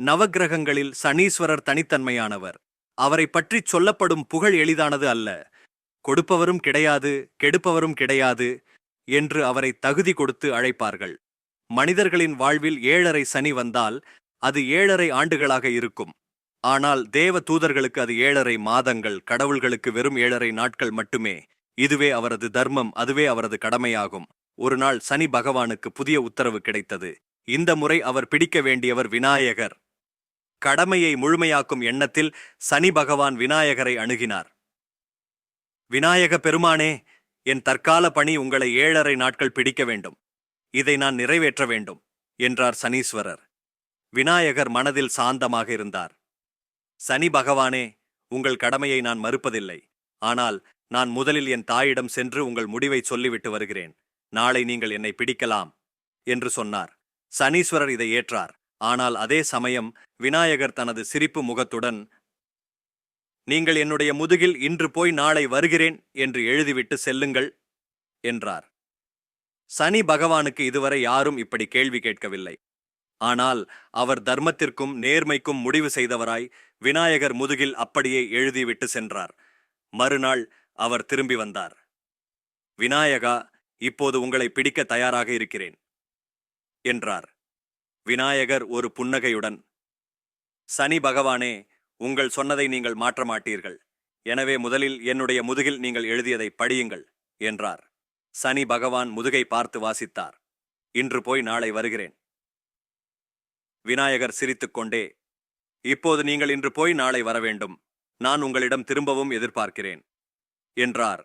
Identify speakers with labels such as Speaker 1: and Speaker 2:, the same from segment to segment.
Speaker 1: நவக்கிரகங்களில் சனீஸ்வரர் தனித்தன்மையானவர். அவரை பற்றிச் சொல்லப்படும் புகழ் எளிதானது அல்ல. கொடுப்பவரும் கிடையாது கெடுப்பவரும் கிடையாது என்று அவரை தகுதி கொடுத்து அழைப்பார்கள். மனிதர்களின் வாழ்வில் ஏழரை சனி வந்தால் அது ஏழரை ஆண்டுகளாக இருக்கும். ஆனால் தேவ தூதர்களுக்கு அது ஏழரை மாதங்கள் கடவுள்களுக்கு வெறும் ஏழரை நாட்கள் மட்டுமே. இதுவே அவரது தர்மம் அதுவே அவரது கடமையாகும். ஒரு நாள் சனி பகவானுக்கு புதிய உத்தரவு கிடைத்தது. இந்த முறை அவர் பிடிக்க வேண்டியவர் விநாயகர். கடமையை முழுமையாக்கும் எண்ணத்தில் சனி பகவான் விநாயகரை அணுகினார். விநாயக பெருமானே என் தற்கால பணி உங்களை ஏழரை நாட்கள் பிடிக்க வேண்டும். இதை நான் நிறைவேற்ற வேண்டும் என்றார் சனீஸ்வரர். விநாயகர் மனதில் சாந்தமாக இருந்தார். சனி பகவானே உங்கள் கடமையை நான் மறுப்பதில்லை. ஆனால் நான் முதலில் என் தாயிடம் சென்று உங்கள் முடிவை சொல்லிவிட்டு வருகிறேன். நாளை நீங்கள் என்னை பிடிக்கலாம் என்று சொன்னார். சனீஸ்வரர் இதை ஏற்றார். ஆனால் அதே சமயம் விநாயகர் தனது சிரிப்பு முகத்துடன் நீங்கள் என்னுடைய முதுகில் இன்று போய் நாளை வருகிறேன் என்று எழுதிவிட்டு செல்லுங்கள் என்றார். சனி பகவானுக்கு இதுவரை யாரும் இப்படி கேள்வி கேட்கவில்லை. ஆனால் அவர் தர்மத்திற்கும் நேர்மைக்கும் முடிவு செய்தவராய் விநாயகர் முதுகில் அப்படியே எழுதிவிட்டு சென்றார். மறுநாள் அவர் திரும்பி வந்தார். விநாயகா இப்போது உங்களை பிடிக்க தயாராக இருக்கிறேன் என்றார். விநாயகர் ஒரு புன்னகையுடன் சனி பகவானே உங்கள் சொன்னதை நீங்கள் மாற்ற மாட்டீர்கள் எனவே முதலில் என்னுடைய முதுகில் நீங்கள் எழுதியதை படியுங்கள் என்றார். சனி பகவான் முதுகை பார்த்து வாசித்தார். இன்று போய் நாளை வருகிறேன். விநாயகர் சிரித்துக்கொண்டே இப்போது நீங்கள் இன்று போய் நாளை வர வேண்டும் நான் உங்களிடம் திரும்பவும் எதிர்பார்க்கிறேன் என்றார்.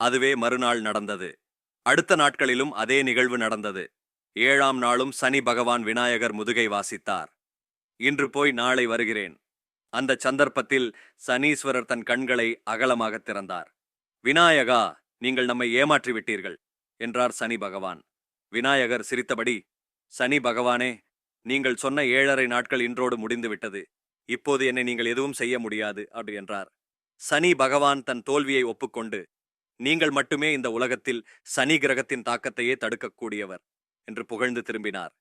Speaker 1: அதுவே மறுநாள் நடந்தது. அடுத்த நாட்களிலும் அதே நிகழ்வு நடந்தது. ஏழாம் நாளும் சனி பகவான் விநாயகர் முதுகை வாசித்தார். இன்று போய் நாளை வருகிறேன். அந்த சந்தர்ப்பத்தில் சனீஸ்வரர் தன் கண்களை அகலமாகத் திறந்தார். விநாயகா நீங்கள் நம்மை ஏமாற்றி விட்டீர்கள் என்றார் சனி பகவான். விநாயகர் சிரித்தபடி சனி பகவானே நீங்கள் சொன்ன ஏழரை நாட்கள் இன்றோடு முடிந்துவிட்டது இப்போது என்னை நீங்கள் எதுவும் செய்ய முடியாது அப்படி என்றார். சனி பகவான் தன் தோல்வியை ஒப்புக்கொண்டு நீங்கள் மட்டுமே இந்த உலகத்தில் சனி கிரகத்தின் தாக்கத்தையே தடுக்கக்கூடியவர். என்று புகழ்ந்து திரும்பினார்.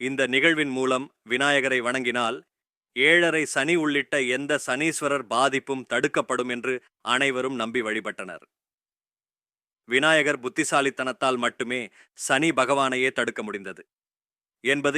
Speaker 1: இந்த நிகழ்வின் மூலம் விநாயகரை வணங்கினால் ஏழரை சனி உள்ளிட்ட எந்த சனீஸ்வரர் பாதிப்பும் தடுக்கப்படும் என்று அனைவரும் நம்பி வழிபட்டனர். விநாயகர் புத்திசாலித்தனத்தால் மட்டுமே சனி பகவானையே தடுக்க முடிந்தது. என்பது